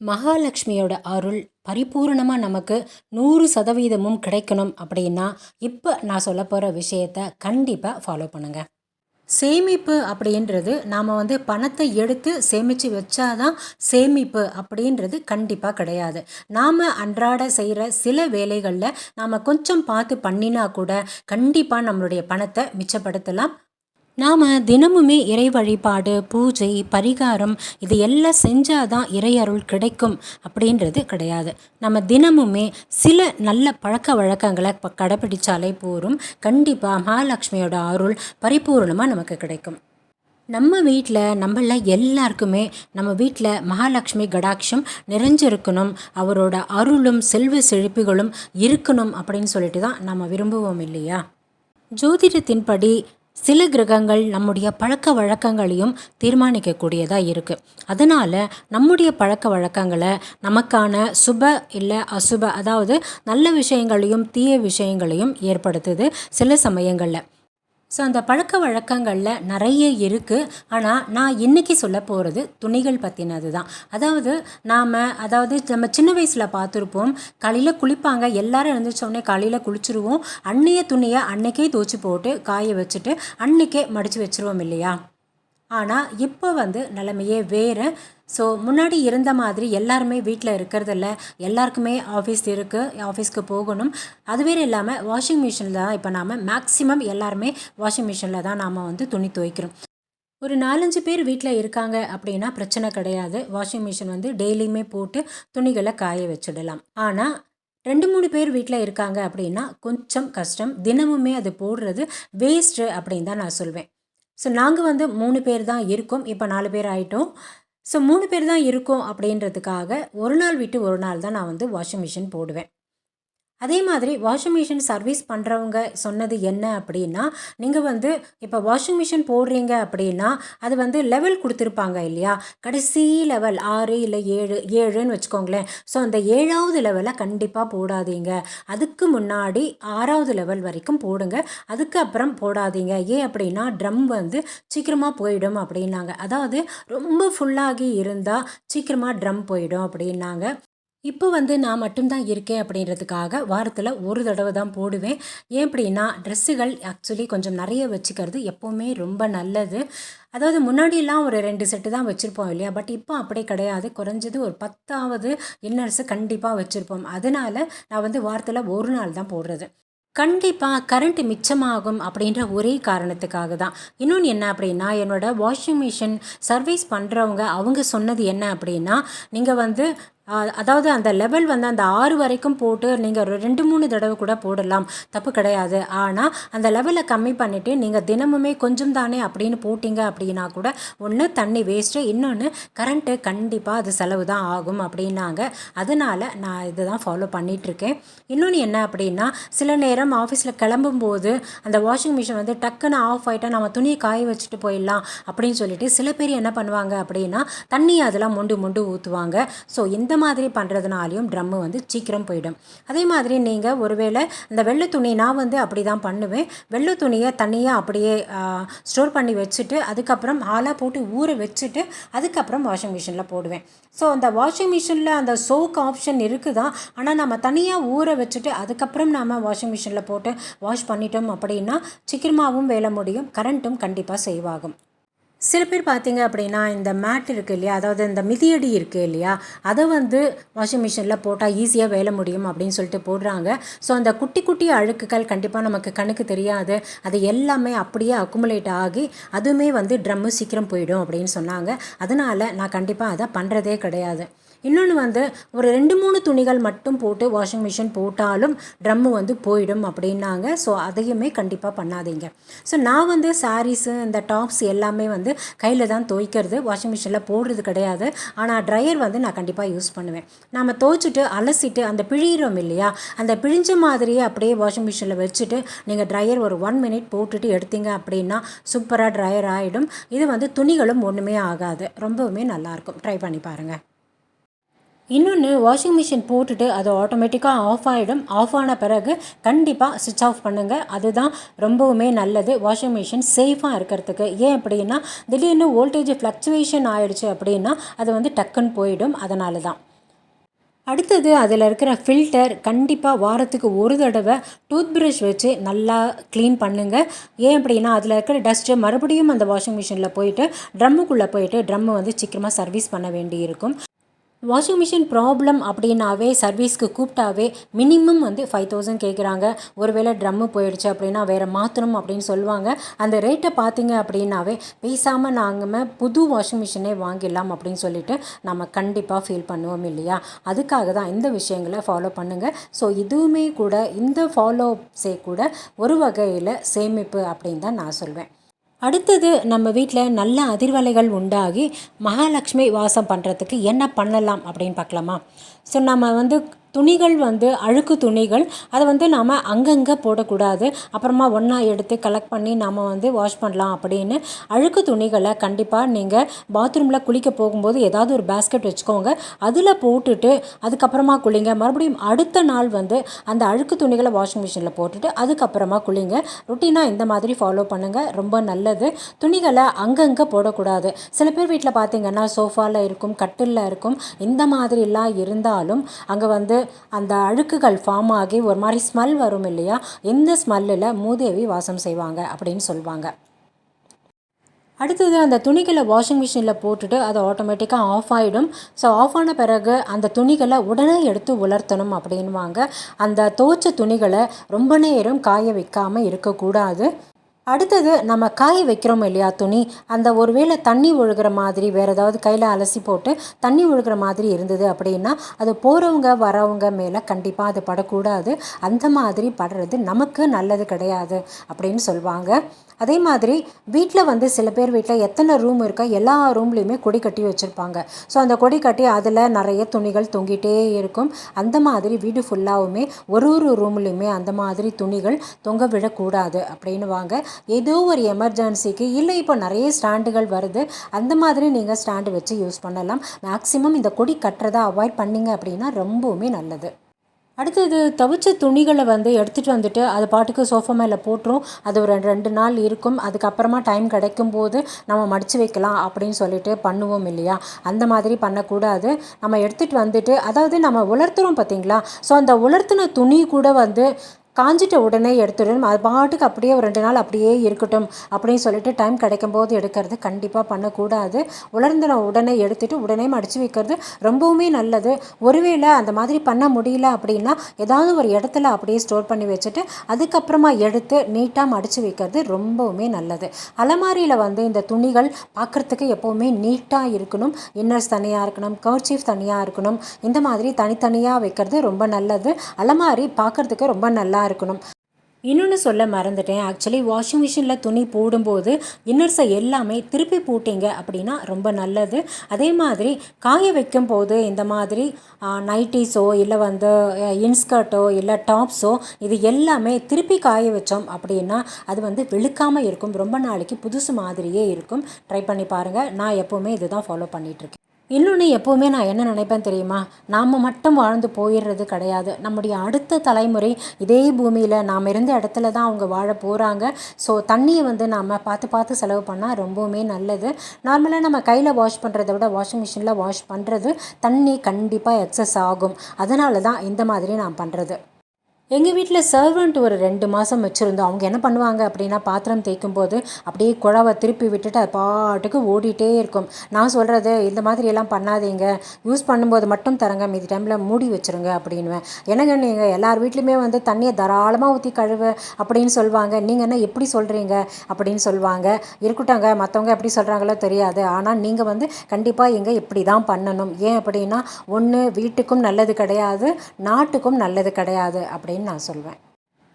மகாலட்சுமியோட அருள் பரிபூரணமாக நமக்கு நூறு சதவீதமும் கிடைக்கணும் அப்படின்னா இப்போ நான் சொல்ல போகிற விஷயத்த கண்டிப்பாக ஃபாலோ பண்ணுங்கள் சேமிப்பு அப்படின்றது நாம் வந்து பணத்தை எடுத்து சேமித்து வச்சாதான் சேமிப்பு அப்படின்றது கண்டிப்பாக கிடையாது. நாம் அன்றாட செய்கிற சில வேலைகளில் நாம் கொஞ்சம் பார்த்து பண்ணினா கூட கண்டிப்பாக நம்மளுடைய பணத்தை மிச்சப்படுத்தலாம். நாம் தினமுமே இறை வழிபாடு பூஜை பரிகாரம் இது எல்லாம் செஞ்சால் தான் இறை அருள் கிடைக்கும் அப்படின்றது கிடையாது. நம்ம தினமுமே சில நல்ல பழக்க வழக்கங்களை இப்போ கடைப்பிடிச்சாலே போரும் கண்டிப்பாக மகாலட்சுமியோட அருள் பரிபூர்ணமாக நமக்கு கிடைக்கும். நம்ம வீட்டில் நம்மள எல்லாருக்குமே நம்ம வீட்டில் மகாலட்சுமி கடாட்சம் நிறைஞ்சிருக்கணும். அவரோட அருளும் செல்வ செழிப்புகளும் இருக்கணும் அப்படின்னு சொல்லிட்டு தான் நம்ம விரும்புவோம் இல்லையா? ஜோதிடத்தின்படி சில கிரகங்கள் நம்முடைய பழக்க வழக்கங்களையும் தீர்மானிக்கக்கூடியதாக இருக்குது அதனால் நம்முடைய பழக்க வழக்கங்களை நமக்கான சுப இல்லை அசுப அதாவது நல்ல விஷயங்களையும் தீய விஷயங்களையும் ஏற்படுத்துது சில சமயங்களில். ஸோ அந்த பழக்க வழக்கங்களில் நிறைய இருக்குது ஆனால் நான் இன்றைக்கி சொல்ல போகிறது துணிகள் பற்றினது தான் அதாவது நாம் அதாவது நம்ம சின்ன வயசில் பார்த்துருப்போம் காலையில் குளிப்பாங்க எல்லாரும் எழுந்திரிச்சோடனே காலையில் குளிச்சுருவோம். அன்னைய துணியை அன்னைக்கே தோச்சி போட்டு காய வச்சுட்டு அன்னைக்கே மடித்து வச்சுருவோம் இல்லையா? ஆனால் இப்போ வந்து நிலைமையே வேறு. ஸோ முன்னாடி இருந்த மாதிரி எல்லாருமே வீட்டில் இருக்கிறதில்ல. எல்லாருக்குமே ஆஃபீஸ் இருக்குது ஆஃபீஸ்க்கு போகணும். அது வேறு இல்லாமல் வாஷிங் மிஷினில் தான் இப்போ நாம் மேக்ஸிமம் எல்லாருமே வாஷிங் மிஷினில் தான் நாம் வந்து துணி துவைக்கிறோம். ஒரு நாலஞ்சு பேர் வீட்டில் இருக்காங்க அப்படின்னா பிரச்சனை கிடையாது. வாஷிங் மிஷின் வந்து டெய்லியுமே போட்டு துணிகளை காய வச்சிடலாம். ஆனால் ரெண்டு மூணு பேர் வீட்டில் இருக்காங்க அப்படின்னா கொஞ்சம் கஷ்டம். தினமுமே அது போடுறது வேஸ்ட்டு அப்படின்னு தான் நான் சொல்வேன். ஸோ நாங்கள் வந்து மூணு பேர் தான் இருக்கோம். இப்போ நாலு பேர் ஆகிட்டோம் ஸோ மூணு பேர் தான் இருக்கோம் அப்படின்றதுக்காக ஒரு நாள் விட்டு ஒரு நாள் தான் நான் வந்து வாஷிங் மிஷின் போடுவேன். அதே மாதிரி வாஷிங் மிஷின் சர்வீஸ் பண்ணுறவங்க சொன்னது என்ன அப்படின்னா நீங்கள் வந்து இப்போ வாஷிங் மிஷின் போடுறீங்க அப்படின்னா அது வந்து லெவல் கொடுத்துருப்பாங்க இல்லையா? கடைசி லெவல் ஆறு இல்லை ஏழு ஏழுன்னு வச்சுக்கோங்களேன். ஸோ அந்த ஏழாவது லெவலை கண்டிப்பாக போடாதீங்க. அதுக்கு முன்னாடி ஆறாவது லெவல் வரைக்கும் போடுங்க. அதுக்கப்புறம் போடாதீங்க. ஏன் அப்படின்னா ட்ரம் வந்து சீக்கிரமாக போயிடும் அப்படின்னாங்க. அதாவது ரொம்ப ஃபுல்லாகி இருந்தால் சீக்கிரமாக ட்ரம் போயிடும் அப்படின்னாங்க. இப்போ வந்து நான் மட்டும்தான் இருக்கேன் அப்படின்றதுக்காக வாரத்தில் ஒரு தடவை தான் போடுவேன். ஏன் அப்படின்னா ட்ரெஸ்ஸுகள் ஆக்சுவலி கொஞ்சம் நிறைய வச்சுக்கிறது எப்போவுமே ரொம்ப நல்லது. அதாவது முன்னாடியெல்லாம் ஒரு ரெண்டு செட்டு தான் வச்சுருப்போம் இல்லையா? பட் இப்போ அப்படி கிடையாது. குறைஞ்சது ஒரு பத்தாவது இன்னர்ஸு கண்டிப்பாக வச்சுருப்போம். அதனால் நான் வந்து வாரத்தில் ஒரு நாள் தான் போடுறது. கண்டிப்பாக கரண்ட் மிச்சமாகும் அப்படின்ற ஒரே காரணத்துக்காக தான். இன்னொன்று என்ன அப்படின்னா என்னோடய வாஷிங் மிஷின் சர்வீஸ் பண்ணுறவங்க அவங்க சொன்னது என்ன அப்படின்னா நீங்கள் வந்து அதாவது அந்த லெவல் வந்து அந்த ஆறு வரைக்கும் போட்டு நீங்கள் ஒரு ரெண்டு மூணு தடவை கூட போடலாம். தப்பு கிடையாது. ஆனால் அந்த லெவலை கம்மி பண்ணிவிட்டு நீங்கள் தினமுமே கொஞ்சம் தானே அப்படின்னு போட்டிங்க அப்படின்னா கூட ஒன்று தண்ணி வேஸ்ட்டு இன்னொன்று கரண்ட்டு கண்டிப்பாக அது செலவு தான் ஆகும் அப்படின்னாங்க. அதனால் நான் இதை தான் ஃபாலோ பண்ணிகிட்ருக்கேன் இன்னொன்று என்ன அப்படின்னா சில நேரம் ஆஃபீஸில் கிளம்பும்போது அந்த வாஷிங் மிஷின் வந்து டக்குன்னு ஆஃப் ஆகிட்டா நம்ம துணியை காய வச்சுட்டு போயிடலாம் அப்படின்னு சொல்லிட்டு சில பேர் என்ன பண்ணுவாங்க அப்படின்னா தண்ணி அதெல்லாம் மொண்டு மொண்டு ஊற்றுவாங்க ஸோ இந்த மாதிரி பண்ணுறதுனாலையும் ட்ரம்மு வந்து சீக்கிரம் போயிடும். அதே மாதிரி நீங்கள் ஒருவேளை இந்த வெள்ளை துணி நான் வந்து அப்படி தான் பண்ணுவேன். வெள்ளை துணியை தனியாக அப்படியே ஸ்டோர் பண்ணி வச்சுட்டு அதுக்கப்புறம் ஆளாக போட்டு ஊற வச்சுட்டு அதுக்கப்புறம் வாஷிங் மிஷினில் போடுவேன். ஸோ அந்த வாஷிங் மிஷினில் அந்த சோக் ஆப்ஷன் இருக்குது தான் ஆனால் நம்ம தனியாக ஊற வச்சுட்டு அதுக்கப்புறம் நாம் வாஷிங் மிஷினில் போட்டு வாஷ் பண்ணிட்டோம் அப்படின்னா சீக்கிரமாகவும் வேலை முடியும். கரண்ட்டும் கண்டிப்பாக சேவ் ஆகும். சில பேர் பார்த்தீங்க அப்படின்னா இந்த மேட் இருக்குது இல்லையா? அதாவது இந்த மிதியடி இருக்குது இல்லையா? அதை வந்து வாஷிங் மிஷினில் போட்டால் ஈஸியாக வேலை முடியும் அப்படின்னு சொல்லிட்டு போடுறாங்க. ஸோ அந்த குட்டி குட்டி அழுக்குகள் கண்டிப்பாக நமக்கு கணக்கு தெரியாது. அது எல்லாமே அப்படியே அக்குமுலேட் ஆகி அதுவுமே வந்து ட்ரம்மு சீக்கிரம் போயிடும் அப்படின்னு சொன்னாங்க. அதனால் நான் கண்டிப்பாக அதை பண்ணுறதே கிடையாது. இன்னொன்று வந்து ஒரு ரெண்டு மூணு துணிகள் மட்டும் போட்டு வாஷிங் மிஷின் போட்டாலும் ட்ரம்மு வந்து போயிடும் அப்படின்னாங்க. ஸோ அதையுமே கண்டிப்பாக பண்ணாதீங்க. ஸோ நான் வந்து சாரீஸு இந்த டாப்ஸ் எல்லாமே வந்து கையில் தான் துவைக்கிறது. வாஷிங் மிஷினில் போடுறது கிடையாது. ஆனால் ட்ரையர் வந்து நான் கண்டிப்பாக யூஸ் பண்ணுவேன். நம்ம துவைச்சிட்டு அலசிட்டு அந்த பிழிகிறோம் இல்லையா? அந்த பிழிஞ்ச மாதிரியே அப்படியே வாஷிங் மிஷினில் வச்சுட்டு நீங்கள் ட்ரையர் ஒரு ஒன் மினிட் போட்டுட்டு எடுத்தீங்க அப்படின்னா சூப்பராக ட்ரையர் ஆகிடும் இது வந்து துணிகளும் ஒன்றுமே ஆகாது. ரொம்பவுமே நல்லாயிருக்கும் ட்ரை பண்ணி பாருங்கள் இன்னொன்று வாஷிங் மிஷின் போட்டுட்டு அது ஆட்டோமேட்டிக்காக ஆஃப் ஆகிடும் ஆஃப் ஆன பிறகு கண்டிப்பாக சுவிட்ச் ஆஃப் பண்ணுங்கள் அதுதான் ரொம்பவுமே நல்லது. வாஷிங் மிஷின் சேஃபாக இருக்கிறதுக்கு. ஏன் அப்படின்னா திடீர்னு வோல்டேஜ் ஃப்ளக்சுவேஷன் ஆகிடுச்சு அப்படின்னா அது வந்து டக்குன்னு போயிடும். அதனால தான் அடுத்தது அதில் இருக்கிற ஃபில்டர் கண்டிப்பாக வாரத்துக்கு ஒரு தடவை டூத் ப்ரஷ் வச்சு நல்லா க்ளீன் பண்ணுங்கள் ஏன் அப்படின்னா அதில் இருக்கிற டஸ்ட்டு மறுபடியும் அந்த வாஷிங் மிஷினில் போயிட்டு ட்ரம்முக்குள்ளே போயிட்டு ட்ரம்மை வந்து சீக்கிரமாக சர்வீஸ் பண்ண வேண்டியிருக்கும். வாஷிங் மிஷின் ப்ராப்ளம் அப்படின்னாவே சர்வீஸ்க்கு கூப்பிட்டாவே மினிமம் வந்து ஃபைவ் தௌசண்ட் கேட்குறாங்க ஒருவேளை ட்ரம்மு போயிடுச்சு அப்படின்னா வேறு மாற்றணும் அப்படின்னு சொல்லுவாங்க. அந்த ரேட்டை பார்த்தீங்க அப்படின்னாவே பேசாமல் நாங்கள் புது வாஷிங் மிஷினே வாங்கிடலாம் அப்படின்னு சொல்லிட்டு நம்ம கண்டிப்பாக ஃபீல் பண்ணுவோம் இல்லையா? அதுக்காக தான் இந்த விஷயங்களை ஃபாலோ பண்ணுங்கள் ஸோ இதுவுமே கூட இந்த ஃபாலோஸே கூட ஒரு வகையில் சேமிப்பு அப்படின்னு தான் நான் சொல்வேன். அடுத்தது நம்ம வீட்டில் நல்ல அதிர்வலைகள் உண்டாகி மகாலட்சுமி வாசம் பண்ணுறதுக்கு என்ன பண்ணலாம் அப்படின்னு பார்க்கலாமா? ஸோ நம்ம வந்து துணிகள் வந்து அழுக்கு துணிகள் அதை வந்து நாம் அங்கங்கே போடக்கூடாது. அப்புறமா ஒன்றா எடுத்து கலெக்ட் பண்ணி நாம் வந்து வாஷ் பண்ணலாம் அப்படின்னு. அழுக்கு துணிகளை கண்டிப்பாக நீங்கள் பாத்ரூமில் குளிக்க போகும்போது ஏதாவது ஒரு பேஸ்கெட் வச்சுக்கோங்க. அதில் போட்டுட்டு அதுக்கப்புறமா குளிங்க. மறுபடியும் அடுத்த நாள் வந்து அந்த அழுக்கு துணிகளை வாஷிங் மிஷினில் போட்டுட்டு அதுக்கப்புறமா குளிங்க. ருட்டீனாக இந்த மாதிரி ஃபாலோ பண்ணுங்கள் ரொம்ப நல்லது. துணிகளை அங்கங்கே போடக்கூடாது. சில பேர் வீட்டில் பார்த்தீங்கன்னா சோஃபாவில் இருக்கும் கட்டிலில் இருக்கும் இந்த மாதிரிலாம் இருந்தாலும் அங்கே வந்து அந்த அழுக்குகள் ஃபார்ம் ஆகி ஒரு மாதிரி ஸ்மெல் வரும் இல்லையா? இந்த ஸ்மெல்லில் மூதேவி வாசம் செய்வாங்க அப்படின்னு சொல்லுவாங்க அடுத்தது அந்த துணிகளை வாஷிங் மிஷினில் போட்டுட்டு அது ஆட்டோமேட்டிக்காக ஆஃப் ஆகிடும் ஸோ ஆஃப் ஆன பிறகு அந்த துணிகளை உடனே எடுத்து உலர்த்தணும் அப்படின்வாங்க அந்த துவைச்ச துணிகளை ரொம்ப நேரம் காய வைக்காமல் இருக்கக்கூடாது. அடுத்தது நம்ம காய வைக்கிறோம் இல்லையா துணி? அந்த ஒருவேளை தண்ணி ஒழுகிற மாதிரி வேறு ஏதாவது கையில் அலசி போட்டு தண்ணி ஒழுகிற மாதிரி இருந்தது அப்படின்னா அது போகிறவங்க வரவங்க மேலே கண்டிப்பாக அது படக்கூடாது. அந்த மாதிரி படுறது நமக்கு நல்லது கிடையாது அப்படின்னு சொல்லுவாங்க அதே மாதிரி வீட்டில் வந்து சில பேர் வீட்டில் எத்தனை ரூம் இருக்கோ எல்லா ரூம்லேயுமே கொடி கட்டி வச்சுருப்பாங்க. ஸோ அந்த கொடி கட்டி அதில் நிறைய துணிகள் தொங்கிட்டே இருக்கும். அந்த மாதிரி வீடு ஃபுல்லாகவுமே ஒரு ஒரு ரூம்லேயுமே அந்த மாதிரி துணிகள் தொங்க விடக்கூடாது அப்படின்னு வாங்க ஏதோ ஒரு எமர்ஜென்சிக்கு இல்லை இப்போ நிறைய ஸ்டாண்டுகள் வருது. அந்த மாதிரி நீங்கள் ஸ்டாண்டு வச்சு யூஸ் பண்ணலாம். மேக்ஸிமம் இந்த கொடி கட்டுறதை அவாய்ட் பண்ணிங்க அப்படின்னா ரொம்பவுமே நல்லது. அடுத்தது துவைச்ச துணிகளை வந்து எடுத்துகிட்டு வந்துட்டு அது பாட்டுக்கு சோஃபா மேலே போட்டுரும். அது ஒரு ரெண்டு நாள் இருக்கும். அதுக்கப்புறமா டைம் கிடைக்கும் போது நம்ம மடித்து வைக்கலாம் அப்படின்னு சொல்லிட்டு பண்ணுவோம் இல்லையா? அந்த மாதிரி பண்ணக்கூடாது. நம்ம எடுத்துகிட்டு வந்துட்டு அதாவது நம்ம உலர்த்துறோம் பார்த்தீங்களா ஸோ அந்த உலர்த்தின துணி கூட வந்து காஞ்சிட்ட உடனே எடுத்துடணும். அது பாட்டுக்கு அப்படியே ஒரு ரெண்டு நாள் அப்படியே இருக்கட்டும் அப்படின்னு சொல்லிட்டு டைம் கிடைக்கும் போது எடுக்கிறது கண்டிப்பாக பண்ணக்கூடாது. உலர்ந்தின உடனே எடுத்துட்டு உடனே மடித்து வைக்கிறது ரொம்பவுமே நல்லது. ஒருவேளை அந்த மாதிரி பண்ண முடியல அப்படின்னா ஏதாவது ஒரு இடத்துல அப்படியே ஸ்டோர் பண்ணி வச்சுட்டு அதுக்கப்புறமா எடுத்து நீட்டாக மடித்து வைக்கிறது ரொம்பவுமே நல்லது. அலமாரியில் வந்து இந்த துணிகள் பார்க்குறதுக்கு எப்போவுமே நீட்டாக இருக்கணும். இன்னர்ஸ் தனியாக இருக்கணும் கர்ச்சீஃப் தனியாக இருக்கணும். இந்த மாதிரி தனித்தனியாக வைக்கிறது ரொம்ப நல்லது. அலமாரி பார்க்குறதுக்கு ரொம்ப நல்லா இருக்கணும். இன்னொன்று சொல்ல மறந்துட்டேன். ஆக்சுவலி வாஷிங் மிஷினில் துணி போடும்போது இன்னர்ஸை எல்லாமே திருப்பி போட்டிங்க அப்படின்னா ரொம்ப நல்லது. அதே மாதிரி காய வைக்கும் போது இந்த மாதிரி நைட்டிஸோ இல்லை வந்து இன்ஸ்கர்ட்டோ இல்லை டாப்ஸோ இது எல்லாமே திருப்பி காய வச்சோம் அப்படின்னா அது வந்து வெளுக்காமல் இருக்கும். ரொம்ப நாளைக்கு புதுசு மாதிரியே இருக்கும். ட்ரை பண்ணி பாருங்கள் நான் எப்போவுமே இதுதான் ஃபாலோ பண்ணிகிட்ருக்கேன் இன்னொன்று எப்போவுமே நான் என்ன நினைப்பேன் தெரியுமா? நாம் மட்டும் வாழ்ந்து போயிடுறது கிடையாது. நம்முடைய அடுத்த தலைமுறை இதே பூமியில் நாம் இருந்த இடத்துல தான் அவங்க வாழ போகிறாங்க ஸோ தண்ணியை வந்து நாம் பார்த்து பார்த்து செலவு பண்ணால் ரொம்பவுமே நல்லது. நார்மலாக நம்ம கையில் வாஷ் பண்ணுறத விட வாஷிங் மிஷினில் வாஷ் பண்ணுறது தண்ணி கண்டிப்பாக எக்ஸஸ் ஆகும். அதனால தான் இந்த மாதிரி நான் பண்ணுறது எங்கள் வீட்டில் சர்வெண்ட் ஒரு ரெண்டு மாதம் வச்சுருந்தோம். அவங்க என்ன பண்ணுவாங்க அப்படின்னா பாத்திரம் தேய்க்கும் போது அப்படியே குழவை திருப்பி விட்டுட்டு அது பாட்டுக்கு ஓடிட்டே இருக்கும். நான் சொல்கிறது இந்த மாதிரி எல்லாம் பண்ணாதீங்க. யூஸ் பண்ணும்போது மட்டும் தரங்க. மீதி டைமில் மூடி வச்சுருங்க அப்படின்வேன் என்னங்க நீங்கள் எல்லார் வீட்லையுமே வந்து தண்ணியை தாராளமாக ஊற்றி கழுவு அப்படின்னு சொல்லுவாங்க நீங்கள் என்ன எப்படி சொல்கிறீங்க அப்படின்னு சொல்லுவாங்க இருக்கட்டாங்க மற்றவங்க எப்படி சொல்கிறாங்களோ தெரியாது. ஆனால் நீங்கள் வந்து கண்டிப்பாக எங்கே இப்படி தான் பண்ணணும். ஏன் அப்படின்னா ஒன்று வீட்டுக்கும் நல்லது கிடையாது நாட்டுக்கும் நல்லது கிடையாது அப்படின்னு அப்படின்னு நான் சொல்வேன்.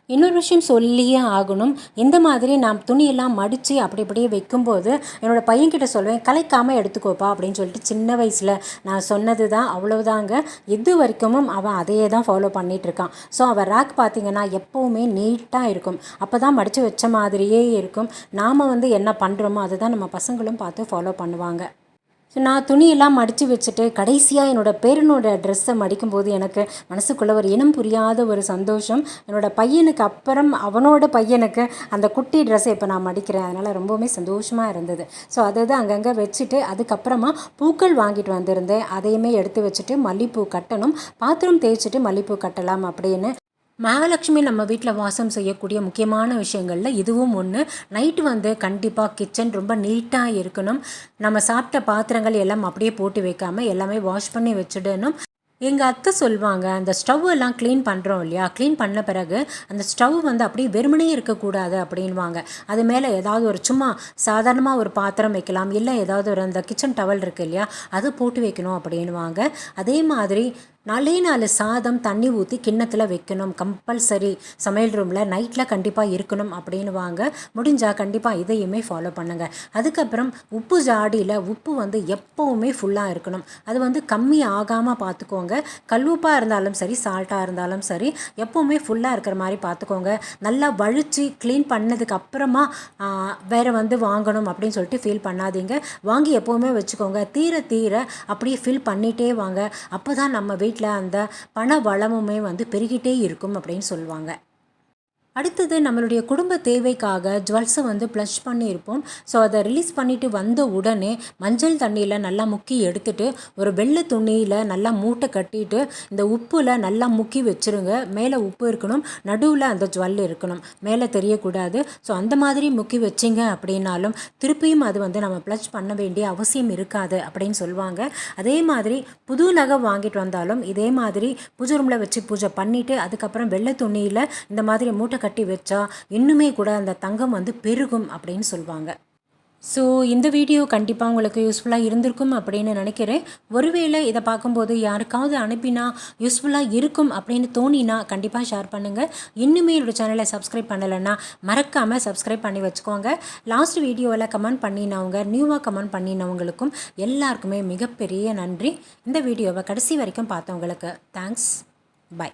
இன்னொரு விஷயம் சொல்லியே ஆகணும். இந்த மாதிரி நான் துணியெல்லாம் மடித்து அப்படி அப்படியே வைக்கும்போது என்னோடய பையன்கிட்ட சொல்லுவேன் கலைக்காமல் எடுத்துக்கோப்பா அப்படின்னு சொல்லிட்டு சின்ன வயசில் நான் சொன்னது தான் அவ்வளோதாங்க இது வரைக்கும் அவன் அதையே தான் ஃபாலோ பண்ணிகிட்ருக்கான் ஸோ அவன் ரேக் பார்த்திங்கன்னா எப்போவுமே நீட்டாக இருக்கும். அப்போ தான் மடித்து வச்ச மாதிரியே இருக்கும். நாம் வந்து என்ன பண்ணுறோமோ அதுதான் நம்ம பசங்களும் பார்த்து ஃபாலோ பண்ணுவாங்க. ஸோ நான் துணியெல்லாம் மடித்து வச்சுட்டு கடைசியாக என்னோடய பேரனோட ட்ரெஸ்ஸை மடிக்கும்போது எனக்கு மனசுக்குள்ளே ஒரு இனம் புரியாத ஒரு சந்தோஷம். என்னோட பையனுக்கு அப்புறம் அவனோட பையனுக்கு அந்த குட்டி ட்ரெஸ்ஸை இப்போ நான் மடிக்கிறேன். அதனால் ரொம்பவுமே சந்தோஷமாக இருந்தது. ஸோ அதை தான் அங்கங்கே வச்சுட்டு அதுக்கப்புறமா பூக்கள் வாங்கிட்டு வந்திருந்தேன். அதையுமே எடுத்து வச்சுட்டு மல்லிப்பூ கட்டணும். பாத்திரம் தேய்ச்சிட்டு மல்லிப்பூ கட்டலாம் அப்படின்னு மகாலட்சுமி நம்ம வீட்டில் வாசம் செய்யக்கூடிய முக்கியமான விஷயங்களில் இதுவும் ஒன்று நைட்டு வந்து கண்டிப்பாக கிச்சன் ரொம்ப நீட்டாக இருக்கணும். நம்ம சாப்பிட்ட பாத்திரங்கள் எல்லாம் அப்படியே போட்டு வைக்காமல் எல்லாமே வாஷ் பண்ணி வச்சுடணும். எங்கள் அத்தை சொல்லுவாங்க அந்த ஸ்டவ் எல்லாம் க்ளீன் பண்ணுறோம் இல்லையா? க்ளீன் பண்ண பிறகு அந்த ஸ்டவ் வந்து அப்படியே வெறுமனே இருக்கக்கூடாது அப்படின்வாங்க. அது மேலே ஏதாவது ஒரு சும்மா சாதாரணமாக ஒரு பாத்திரம் வைக்கலாம் இல்லை ஏதாவது ஒரு அந்த கிச்சன் டவல் இருக்குது இல்லையா? அதை போட்டு வைக்கணும் அப்படின்வாங்க. அதே மாதிரி நாலே நாலு சாதம் தண்ணி ஊற்றி கிண்ணத்தில் வைக்கணும். கம்பல்சரி சமையல் ரூமில் நைட்டில் கண்டிப்பாக இருக்கணும் அப்படின்னு வாங்க முடிஞ்சால் கண்டிப்பாக இதையுமே ஃபாலோ பண்ணுங்கள் அதுக்கப்புறம் உப்பு ஜாடியில் உப்பு வந்து எப்போவுமே ஃபுல்லாக இருக்கணும். அது வந்து கம்மி ஆகாமல் பார்த்துக்கோங்க கல்லுப்பாக இருந்தாலும் சரி சால்ட்டாக இருந்தாலும் சரி எப்போவுமே ஃபுல்லாக இருக்கிற மாதிரி பார்த்துக்கோங்க நல்லா வழித்து க்ளீன் பண்ணதுக்கு அப்புறமா வேறு வந்து வாங்கணும் அப்படின்னு சொல்லிட்டு ஃபீல் பண்ணாதீங்க. வாங்கி எப்போவுமே வச்சுக்கோங்க. தீர தீர அப்படியே ஃபில் பண்ணிகிட்டே வாங்க. அப்போ தான் நம்ம வீட் வீட்டில் அந்த பண வளமுமே வந்து பெருகிட்டே இருக்கும் அப்படின்னு சொல்லுவாங்க. அடுத்தது நம்மளுடைய குடும்ப தேவைக்காக ஜுவல்ஸை வந்து ப்ளஷ் பண்ணியிருப்போம். ஸோ அதை ரிலீஸ் பண்ணிவிட்டு வந்த உடனே மஞ்சள் தண்ணியில் நல்லா முக்கி எடுத்துட்டு ஒரு வெள்ளை துணியில் நல்லா மூட்டை கட்டிட்டு இந்த உப்பில் நல்லா முக்கி வச்சுருங்க. மேலே உப்பு இருக்கணும் நடுவில் அந்த ஜுவல் இருக்கணும். மேலே தெரியக்கூடாது. ஸோ அந்த மாதிரி முக்கி வச்சிங்க அப்படின்னாலும் திருப்பியும் அது வந்து நம்ம ப்ளஷ் பண்ண வேண்டிய அவசியம் இருக்காது அப்படின்னு சொல்லுவாங்க. அதே மாதிரி புது நகை வாங்கிட்டு வந்தாலும் இதே மாதிரி பூஜை ரூமில் வச்சு பூஜை பண்ணிவிட்டு அதுக்கப்புறம் வெள்ளை துணியில் இந்த மாதிரி மூட்டை கட்டி வச்சா இன்னுமே கூட அந்த தங்கம் வந்து பெருகும் அப்படின்னு சொல்லுவாங்க ஸோ இந்த வீடியோ கண்டிப்பாக உங்களுக்கு யூஸ்ஃபுல்லாக இருந்திருக்கும் அப்படின்னு நினைக்கிறேன். ஒருவேளை இதை பார்க்கும்போது யாருக்காவது அனுப்பினா யூஸ்ஃபுல்லாக இருக்கும் அப்படின்னு தோணினா கண்டிப்பாக ஷேர் பண்ணுங்கள் இன்னுமே என்னோடய சேனலை சப்ஸ்கிரைப் பண்ணலைன்னா மறக்காமல் சப்ஸ்கிரைப் பண்ணி வச்சுக்கோங்க. லாஸ்ட் வீடியோவில் கமெண்ட் பண்ணினவங்க நியூவாக கமெண்ட் பண்ணினவங்களுக்கும் எல்லாருக்குமே மிகப்பெரிய நன்றி. இந்த வீடியோவை கடைசி வரைக்கும் பார்த்தவங்களுக்கு தேங்க்ஸ் பை